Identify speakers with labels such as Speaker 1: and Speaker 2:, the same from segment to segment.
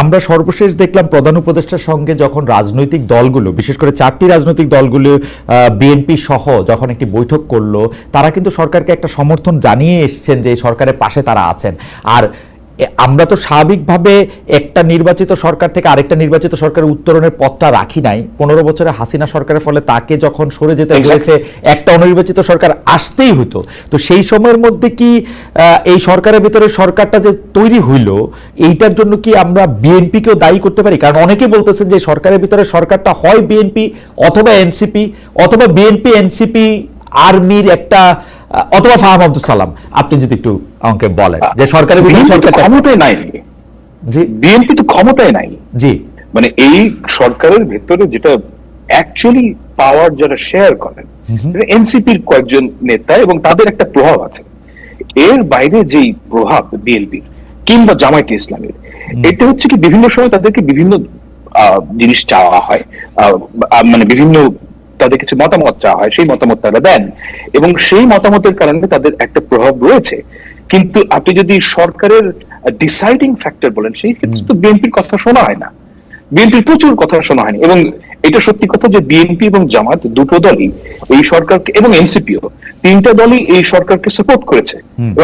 Speaker 1: আমরা সর্বশেষ দেখলাম প্রধান উপদেষ্টার সঙ্গে যখন রাজনৈতিক দলগুলো, বিশেষ করে চারটি রাজনৈতিক দলগুলো বিএনপি সহ যখন একটি বৈঠক করল, তারা কিন্তু সরকারকে একটা সমর্থন জানিয়ে এসছেন যে সরকারের পাশে তারা আছেন। আর আমরা তো স্বাভাবিকভাবে একটা নির্বাচিত সরকার থেকে আরেকটা নির্বাচিত সরকারের উত্তরণের পথটা রাখি নাই। পনেরো বছরে হাসিনা সরকারের ফলে তাকে যখন সরে যেতে. হয়েছে একটা অনির্বাচিত সরকার আসতেই হতো। তো সেই সময়ের মধ্যে কি এই সরকারের ভিতরে সরকারটা যে তৈরি হইল এইটার জন্য কি আমরা বিএনপিকেও দায়ী করতে পারি? কারণ অনেকে বলতেছেন যে সরকারের ভিতরে সরকারটা হয় বিএনপি অথবা এনসিপি অথবা বিএনপি এনসিপি আর্মির একটা অথবা ফাহাম আব্দুল সালাম আপনি যদি একটু আমাকে বলেন যে সরকারের
Speaker 2: ক্ষমতায় নাই।
Speaker 1: জি।
Speaker 2: বিএনপি তো ক্ষমতায় নাই।
Speaker 1: জি।
Speaker 2: মানে এই সরকারের ভেতরে যেটা অ্যাকচুয়ালি পাওয়ার যারা শেয়ার করেন এনসিপির কয়েকজন নেতা এবং তাদের একটা প্রভাব আছে। এর বাইরে যেই প্রভাব বিএনপির কিংবা জামায়াতে ইসলামের এটা হচ্ছে কি বিভিন্ন সময় তাদেরকে বিভিন্ন জিনিস চাওয়া হয় মানে বিভিন্ন তাদের কিছু মতামত চাওয়া হয় সেই মতামত তারা দেন। এবং সেই মতামতের কারণে তাদের একটা প্রভাব রয়েছে। কিন্তু আপনি যদি সরকারের ডিসাইডিং ফ্যাক্টর বলেন সেই ক্ষেত্রে তো বিএনপির কথা শোনা হয় না। বিএনপির প্রচুর কথা শোনা হয়নি। এবং এটা সত্যি কথা যে বিএনপি এবং জামাত দুটো দলই এই সরকারকে এবং এনসিপিও তিনটা দলই এই সরকারকে সাপোর্ট করেছে।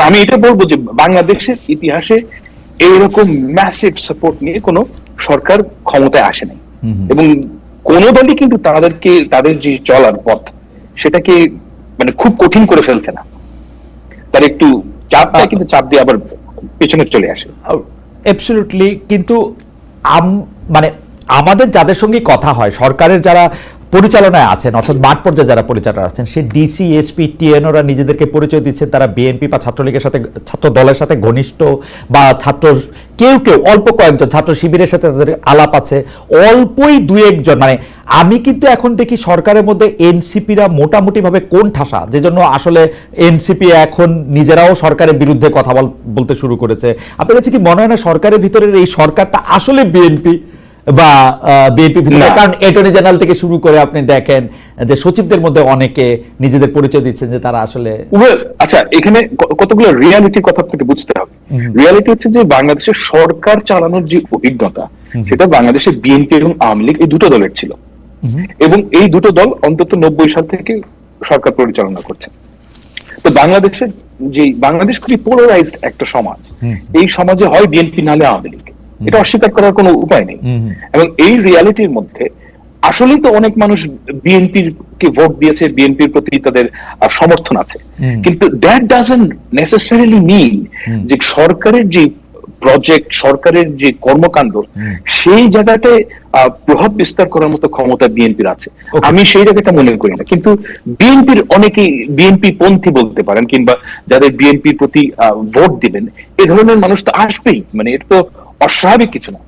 Speaker 2: আমি এটা বলব যে বাংলাদেশের ইতিহাসে এইরকম ম্যাসিভ সাপোর্ট নিয়ে কোনো সরকার ক্ষমতায় আসেনি এবং কোন দলই কিন্তু তাদেরকে, তাদের যে চলার পথ, সেটাকে মানে খুব কঠিন করে ফেলছে না। তার একটু চাপ দেয় কিন্তু চাপ দিয়ে আবার পেছনে চলে আসে।
Speaker 1: অ্যাবসলিউটলি কিন্তু মানে আমাদের যাদের সঙ্গে কথা হয়, সরকারের যারা পরিচালনায় আছেন, অর্থাৎ মাঠ পর্যায়ে যারা পরিচালনা আছেন সে ডিসি এসপি টিএনওরা নিজেদেরকে পরিচয় দিচ্ছেন। তারা বিএনপি বা ছাত্রলীগের সাথে, ছাত্র দলের সাথে ঘনিষ্ঠ বা ছাত্র কেউ কেউ, অল্প কয়েকজন ছাত্র শিবিরের সাথে তাদের আলাপ আছে। অল্পই দু একজন মানে আমি কিন্তু এখন দেখি সরকারের মধ্যে এনসিপিরা মোটামুটিভাবে কোন ঠাসা যে জন্য আসলে এনসিপি এখন নিজেরাও সরকারের বিরুদ্ধে কথা বল- বলতে শুরু করেছে। আপনার কাছে কি মনে হয় না সরকারের ভিতরের এই সরকারটা আসলে বিএনপি বা বিএনপি কারণ অ্যাটর্নি জেনারেল থেকে শুরু করে আপনি দেখেন যে সচিবদের মধ্যে অনেকে নিজেদের পরিচয় দিচ্ছেন যে তারা আসলে
Speaker 2: আচ্ছা এখানে কতগুলো রিয়ালিটির কথা আপনাকে বুঝতে হবে। রিয়ালিটি হচ্ছে যে বাংলাদেশের সরকার চালানোর যে অভিজ্ঞতা সেটা বাংলাদেশের বিএনপি এবং আওয়ামী লীগ এই দুটো দলের ছিল। এবং এই দুটো দল অন্তত নব্বই সাল থেকে সরকার পরিচালনা করছে। তো বাংলাদেশের যে বাংলাদেশ খুবই পোলারাইজড একটা সমাজ। এই সমাজে হয় বিএনপি নালে আওয়ামী লীগ। এটা অস্বীকার করার কোনো উপায় নেই। এবং এই রিয়ালিটির মধ্যে আসলেই তো অনেক মানুষ বিএনপির কে ভোট দিয়েছে বিএনপির প্রতি তাদের সমর্থন আছে। কিন্তু দ্যাট ডাজন্ট নেসেসারিলি মিন যে সরকারের যে প্রজেক্ট সরকারের যে কর্মকাণ্ড সেই জায়গাতে প্রভাব বিস্তার করার মতো ক্ষমতা বিএনপির আছে। আমি সেই জায়গাটা মনে করি না। কিন্তু বিএনপির অনেকেই বিএনপি পন্থী বলতে পারেন কিংবা যাদের বিএনপির প্রতি ভোট দিবেন এ ধরনের মানুষ তো আসবেই। মানে এটা তো অস্বাভাবিক কিছু না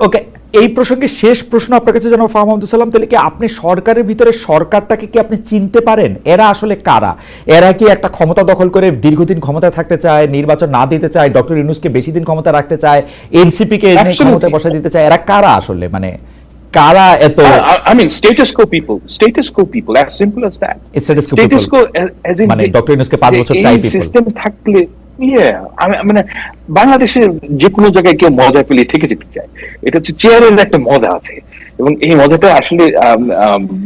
Speaker 1: ওকে এই প্রসঙ্গে শেষ প্রশ্ন আপনার কাছে জানাব ফাহম আব্দুল সালাম তাহলে কি আপনি সরকারের ভিতরে সরকারটাকে কি আপনি চিনতে পারেন এরা আসলে কারা এরা কি একটা ক্ষমতা দখল করে দীর্ঘদিন ক্ষমতায় থাকতে চায় নির্বাচন না দিতে চায় ডক্টর ইউনুসকে বেশি দিন ক্ষমতা রাখতে চায় এনসিপি কে ক্ষমতায় বসে দিতে চায় এরা কারা আসলে মানে কারা এত
Speaker 2: quo people, as simple as that.
Speaker 1: Status quo
Speaker 2: Status
Speaker 1: people.
Speaker 2: quo as, as in
Speaker 1: মানে Dr. ইউনূসকে পাঁচ
Speaker 2: যে
Speaker 1: বছর চাই people.
Speaker 2: system থাকলে আমি মানে বাংলাদেশের যে কোনো জায়গায় কেউ মজা পেলে থেকে যেতে চায়। এটা হচ্ছে চেয়ারের একটা মজা আছে। এবং এই মজাটা আসলে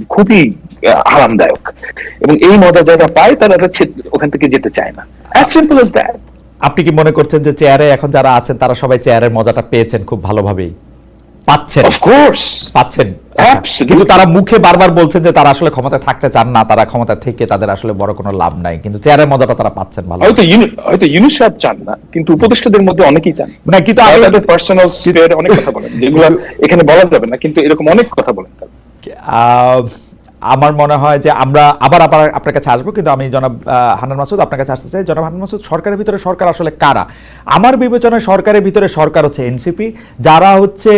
Speaker 2: খুবই আরামদায়ক। এবং এই মজা যারা পায়, তারা ওখান থেকে যেতে চায় না। অ্যাজ সিম্পল অ্যাজ দ্যাট
Speaker 1: আপনি কি মনে করছেন যে চেয়ারে এখন যারা আছেন, তারা সবাই চেয়ারের মজাটা পেয়েছেন খুব ভালোভাবেই? পাচ্ছেন।
Speaker 2: Course.
Speaker 1: পাচ্ছেন। কিন্তু তারা মুখে বারবার বলছেন যে তারা আসলে ক্ষমতায় থাকতে চান না তারা ক্ষমতা থেকে তাদের আসলে বড় কোনো লাভ নাই। কিন্তু চেয়ারের মজাটা তারা পাচ্ছেন ভালো।
Speaker 2: হয়তো হয়তো ইউনুস সাহেব চান না কিন্তু উপদেষ্টাদের মধ্যে অনেকেই চান।
Speaker 1: না কিন্তু আমি
Speaker 2: তাদের পার্সোনাল স্পেয়ারে অনেক কথা বলেন যেগুলো এখানে বলা যাবে না কিন্তু এরকম অনেক কথা বলেন তারা।
Speaker 1: আমার মনে হয় যে আমরা আবার আবার আপনার কাছে আসব কিন্তু আমি জনাব হান্নান মাসুদ আপনার কাছে আসতে চাই। জনাব হান্নান মাসুদ সরকারের ভিতরে সরকার আসলে কারা? আমার বিবেচনায় সরকারের ভিতরে সরকার হচ্ছে এনসিপি যারা হচ্ছে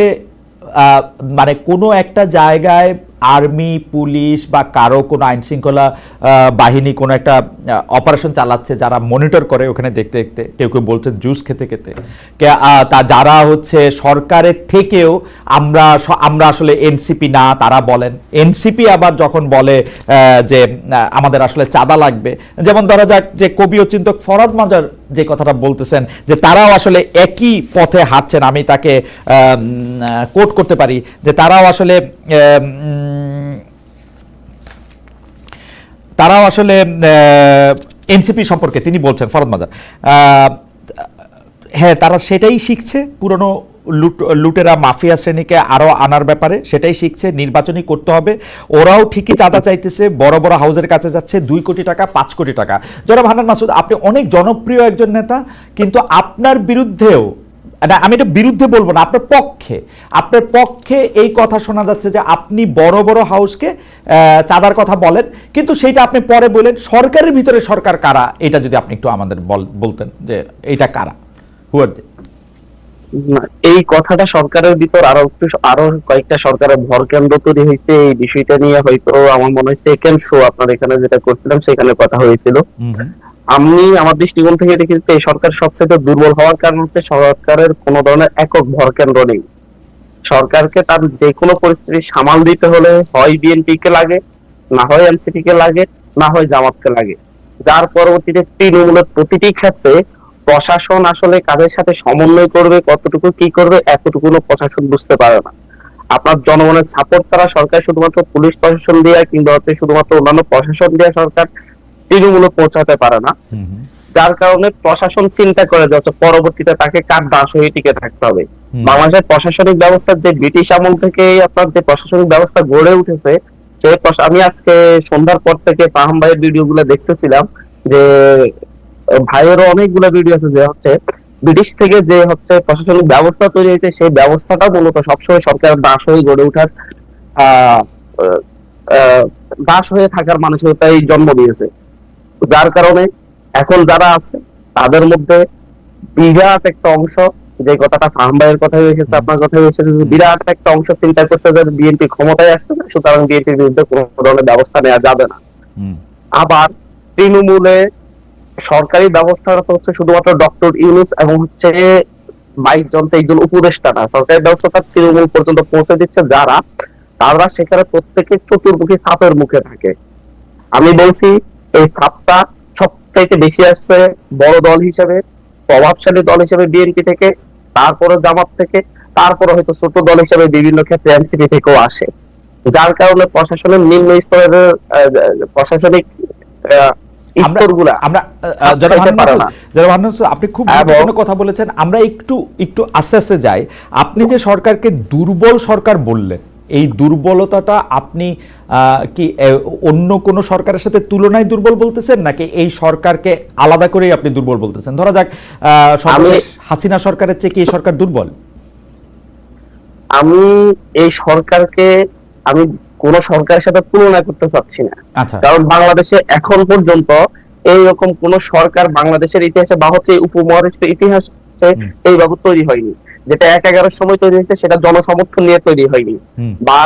Speaker 1: মানে কোনো একটা জায়গায় আর্মি, পুলিশ বা কারও কোনো আইন শৃঙ্খলা বাহিনী কোনো একটা অপারেশন চালাচ্ছে যারা মনিটর করে ওখানে দেখতে দেখতে, কেউ কেউ বলছেন জুস খেতে খেতে। তা যারা হচ্ছে সরকারের থেকেও আমরা আমরা আসলে এনসিপি না, তারা বলেন। এনসিপি আবার যখন বলে যে আমাদের আসলে চাঁদা লাগবে, যেমন ধরা যাক যে কবি ও চিন্তক ফরাদ মাজার যে কথাটা বলতেছেন, যে তারাও আসলে একই পথে হাঁটছেন, আমি তাকে কোট করতে পারি, যে তারাও আসলে তারাও আসলে এনসিপি সম্পর্কে তিনি বলছেন ফরদ মাদার হ্যাঁ তারা সেটাই শিখছে, পুরনো লুটেরা মাফিয়া শ্রেণীকে আরও আনার ব্যাপারে সেটাই শিখছে, নির্বাচনই করতে হবে। ওরাও ঠিকই চাঁদা চাইতেছে, বড় বড় হাউসের কাছে যাচ্ছে, দুই কোটি টাকা, পাঁচ কোটি টাকা। জনাব হান্নান মাসুদ, আপনি অনেক জনপ্রিয় একজন নেতা, কিন্তু আপনার বিরুদ্ধেও আমি এটা বিরুদ্ধে বলব না, আপনার পক্ষে আপনার পক্ষে এই কথা শোনা যাচ্ছে যে আপনি বড় বড় হাউসকে চাঁদার কথা বলেন, কিন্তু সেইটা আপনি পরে বলেন, সরকারের ভিতরে সরকার কারা? এটা যদি আপনি একটু আমাদের বল- বলতেন যে এটা কারা? হুয়ার
Speaker 3: এই কথাটা সরকারের ভিতর আরও একটু আরও কয়েকটা সরকারের ভর কেন্দ্র তৈরি হয়েছে এই বিষয়টা নিয়ে হয়তো আমার মনে হয় সেকেন্ড শো আপনার এখানে যেটা করছিলাম সেখানে কথা হয়েছিল। আমি আমার দৃষ্টিকোণ থেকে দেখি এই সরকার সবচেয়ে দুর্বল হওয়ার কারণ হচ্ছে সরকারের কোন ধরনের একক ভর কেন্দ্র নেই। সরকারকে তার যে কোনো পরিস্থিতি সামাল দিতে হলে হয় বিএনপি কে লাগে না হয় এনসিপি কে লাগে না হয় জামাতকে লাগে। যার পরবর্তীতে তৃণমূলের প্রতিটি ক্ষেত্রে প্রশাসন আসলে কাদের সাথে সমন্বয় করবে কতটুকু কি করবে এতটুকু প্রশাসন বুঝতে পারে না। আপনার জনগণের সাপোর্ট ছাড়া সরকার শুধুমাত্র পুলিশ প্রশাসন দিয়ে কিংবা হচ্ছে শুধুমাত্র অন্যান্য প্রশাসন দিয়ে সরকার তৃণমূলে পৌঁছাতে পারে না। যার কারণে প্রশাসন চিন্তা করে যে পরবর্তীতে তাকে কার দাস হয়ে টিকে থাকতে হবে। বাংলাদেশের প্রশাসনিক ব্যবস্থা যে ব্রিটিশ আমল থেকে আপনার যে প্রশাসনিক ব্যবস্থা গড়ে উঠেছে সেই প্রশা- আমি আজকে সন্ধ্যার পর থেকে পাহাম ভাইয়ের ভিডিও গুলো দেখতেছিলাম যে ভাইয়েরও অনেকগুলো ভিডিও আছে যে হচ্ছে ব্রিটিশ থেকে যে হচ্ছে প্রশাসনিক ব্যবস্থা তৈরি হয়েছে সেই ব্যবস্থাটা মূলত সবসময় সরকারের দাস হয়ে গড়ে ওঠার দাস হয়ে থাকার মানসিকতাই জন্ম দিয়েছে যার কারণে এখন যারা আছে তাদের মধ্যে বিরাট একটা অংশ যে কথাটা ফার্ম ভাইয়ের কথা এসেছে আপনার কথা এসেছে বিরাট একটা অংশ চিন্তা করছে যে বিএনপি ক্ষমতায় আসতে না সুতরাং বিএনপির বিরুদ্ধে কোনো ধরনের ব্যবস্থা নেওয়া যাবে না। আবার তৃণমূলে সরকারি ব্যবস্থাটা তো হচ্ছে শুধুমাত্র ডক্টর ইউনুস এবং হচ্ছে বাইশ জন তেইশ জন উপদেষ্টাটা সরকারি ব্যবস্থাটা তৃণমূল পর্যন্ত পৌঁছে দিচ্ছে যারা, তারা সেখানে প্রত্যেকে চতুর্মুখী সাপের মুখে থাকে। আমি বলছি, এই সাপটা সবচাইতে বেশি আসছে বড় দল হিসেবে, প্রভাবশালী দল হিসেবে বিএনপি থেকে, তারপরে জামাত থেকে, তারপরে হয়তো ছোট দল হিসেবে বিভিন্ন ক্ষেত্রে এনসিপি থেকেও আসে। যার কারণে প্রশাসনের নিম্ন স্তরের প্রশাসনিক স্তরগুলা।
Speaker 1: আমরা আহ,
Speaker 3: হাত
Speaker 1: জনাব
Speaker 3: চাইতে
Speaker 1: হান্নান
Speaker 3: পারে
Speaker 1: মাসুদ,
Speaker 3: না।
Speaker 1: জনাব হান্নান মাসুদ, আপনি খুব গুরুত্বপূর্ণ কথা বলেছেন আমরা একটু একটু আস্তে আস্তে যাই। আপনি যে সরকারকে দুর্বল সরকার বললেন এই দুর্বলতাটা আপনি কি অন্য কোন সরকারের সাথে তুলনায় দুর্বল বলতেছেন নাকি এই সরকারকে আলাদা করেই আপনি দুর্বল বলতেছেন? ধরা যাক আহ, হাসিনা সরকারের চেয়ে কি এই সরকার দুর্বল?
Speaker 3: আমি এই সরকারকে আমি কোন সরকারের সাথে তুলনা করতে চাচ্ছি না।
Speaker 1: আচ্ছা।
Speaker 3: কারণ বাংলাদেশে এখন পর্যন্ত এইরকম কোন সরকার বাংলাদেশের ইতিহাসে বা হচ্ছে এই উপমহাদেশের ইতিহাসে
Speaker 1: হুম।
Speaker 3: এইভাবে তৈরি হয়নি। যেটা এক এগারোর সময় তৈরি হয়েছে সেটা জনসমর্থন নিয়ে তৈরি হয়নি। বা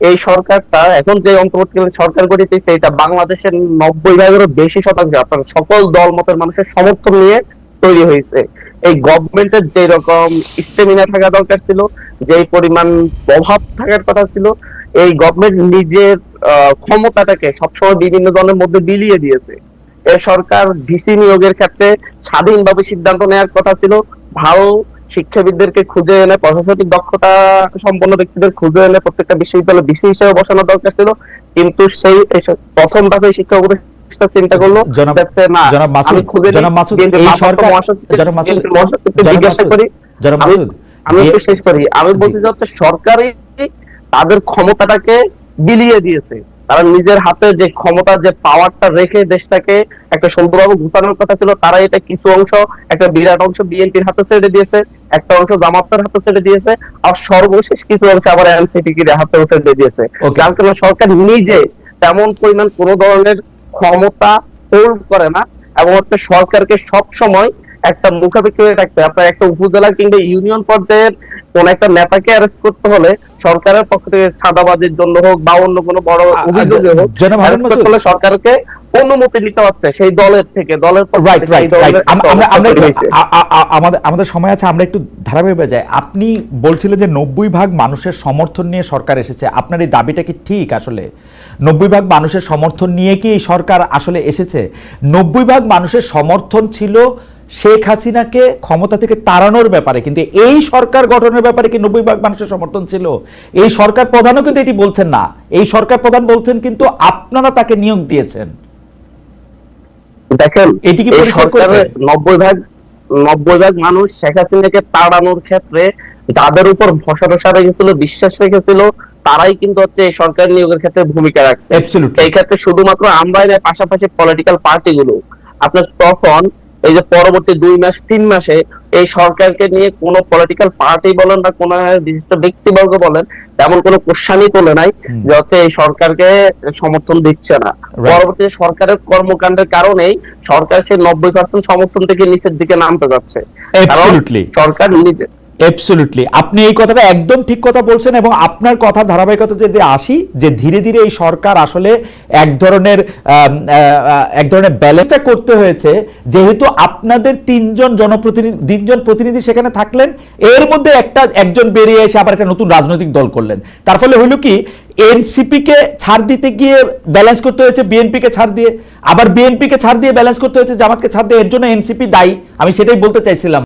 Speaker 3: এই সরকারটা এখন যে অন্তর্বর্তীকালীন সরকার গঠিত হয়েছে এটা বাংলাদেশের নব্বই ভাগেরও বেশি শতাংশ আপনার সকল দল মতের মানুষের সমর্থন নিয়ে তৈরি হয়েছে। এই গভর্নমেন্টের যে রকম স্টেমিনা থাকা দরকার ছিল যে পরিমাণ প্রভাব থাকার কথা ছিল এই গভর্নমেন্ট নিজের ক্ষমতাটাকে সবসময় বিভিন্ন দলের মধ্যে বিলিয়ে দিয়েছে। এ সরকার ভিসি নিয়োগের ক্ষেত্রে স্বাধীনভাবে সিদ্ধান্ত নেওয়ার কথা ছিল। ভালো শিক্ষাবিদদেরকে খুঁজে এনে প্রশাসনিক দক্ষতা সম্পন্ন ব্যক্তিদের খুঁজে এনে প্রত্যেকটা বিশ্ববিদ্যালয়ে ভিসি হিসেবে বসানোর দরকার ছিল। কিন্তু সেই প্রথম ধাপে শিক্ষা উপদেষ্টা চিন্তা করল না আমি খুঁজে
Speaker 1: সরকার-
Speaker 3: জিজ্ঞাসা করি আমি শেষ করি। আমি বলছি যে হচ্ছে সরকারই তাদের ক্ষমতাটাকে বিলিয়ে দিয়েছে তারা নিজের হাতে যে ক্ষমতা যে পাওয়ারটা রেখে দেশটাকে একটা সুন্দরভাবে গুছানোর কথা ছিল তারা এটা কিছু অংশ একটা বিরাট অংশ বিএনপির হাতে ছেড়ে দিয়েছে একটা অংশ জামাতের হাতে ছেড়ে দিয়েছে আর সর্বশেষ কিছু অংশ আবার এনসিপি এর হাতেও ছেড়ে দিয়েছে. যার কারণে সরকার নিজে তেমন পরিমাণ কোন ধরনের ক্ষমতা হোল্ড করে না এবং হচ্ছে সরকারকে সব সময় একটা মুখাপেক্ষি হয়ে থাকতে আপনার একটা উপজেলা কিংবা ইউনিয়ন পর্যায়ের কোন একটা নেতাকে অ্যারেস্ট করতে হলে সরকারের পক্ষ থেকে ছাদাবাজির জন্য হোক বা অন্য কোনো বড় অভিযোগে হোক করতে হলে সরকারকে অনুমতি নিতে হচ্ছে সেই দলের থেকে দলের
Speaker 1: রাইট আমাদের আমাদের সময় আছে আমরা একটু ধারাবাহিক যাই। আপনি বলছিলেন যে নব্বই ভাগ মানুষের সমর্থন নিয়ে সরকার এসেছে। আপনার এই দাবিটা কি ঠিক আসলে? নব্বই ভাগ মানুষের সমর্থন নিয়ে কি এই সরকার আসলে এসেছে? নব্বই ভাগ মানুষের সমর্থন ছিল শেখ হাসিনাকে ক্ষমতা থেকে তাড়ানোর ব্যাপারে কিন্তু এই সরকার গঠনের ব্যাপারে কি নব্বই ভাগ মানুষের সমর্থন ছিল? এই সরকার প্রধানও কিন্তু এটি বলছেন না। এই সরকার প্রধান বলছেন কিন্তু আপনারা তাকে নিয়োগ দিয়েছেন।
Speaker 3: দেখেন
Speaker 1: এটি কি
Speaker 3: সরকারের নব্বই ভাগ নব্বই ভাগ মানুষ শেখ হাসিনাকে তাড়ানোর ক্ষেত্রে যাদের উপর ভরসা রেখেছিল বিশ্বাস রেখেছিল তারাই কিন্তু হচ্ছে এই সরকার নিয়োগের ক্ষেত্রে ভূমিকা রাখছে। এই ক্ষেত্রে শুধুমাত্র আমরাই পাশাপাশি পলিটিক্যাল পার্টিগুলো আপনার তখন এই যে পরবর্তী দুই মাস তিন মাসে এই সরকারকে নিয়ে কোন পলিটিক্যাল পার্টি বলেন বা কোন বিশিষ্ট ব্যক্তিবর্গ বলেন তেমন কোনো কোশ্চানই তোলে নাই। যে হচ্ছে এই সরকারকে সমর্থন দিচ্ছে না। পরবর্তী সরকারের কর্মকাণ্ডের কারণেই সরকার সেই নব্বই পার্সেন্ট সমর্থন থেকে নিচের দিকে নামতে যাচ্ছে। সরকার নিজে
Speaker 1: অ্যাবসলিউটলি আপনি এই কথাটা একদম ঠিক কথা বলছেন এবং আপনার কথা ধারাবাহিকতা যদি আসি, যে ধীরে ধীরে এই সরকার আসলে এক ধরনের এক ধরনের ব্যালেন্সটা করতে হয়েছে, যেহেতু আপনাদের তিনজন জনপ্রতিনিধি, তিনজন প্রতিনিধি সেখানে থাকলেন, এর মধ্যে একটা, একজন বেরিয়ে এসে আবার একটা নতুন রাজনৈতিক দল করলেন। তার ফলে হলো কি এনসিপি কে ছাড় দিতে গিয়ে ব্যালেন্স করতে হয়েছে বিএনপি কে ছাড় দিয়ে। আবার বিএনপি কে ছাড় দিয়ে ব্যালেন্স করতে হয়েছে, জামাতকে ছাড় দিয়ে, এর জন্য এনসিপি দায়ী। আমি সেটাই বলতে চাইছিলাম।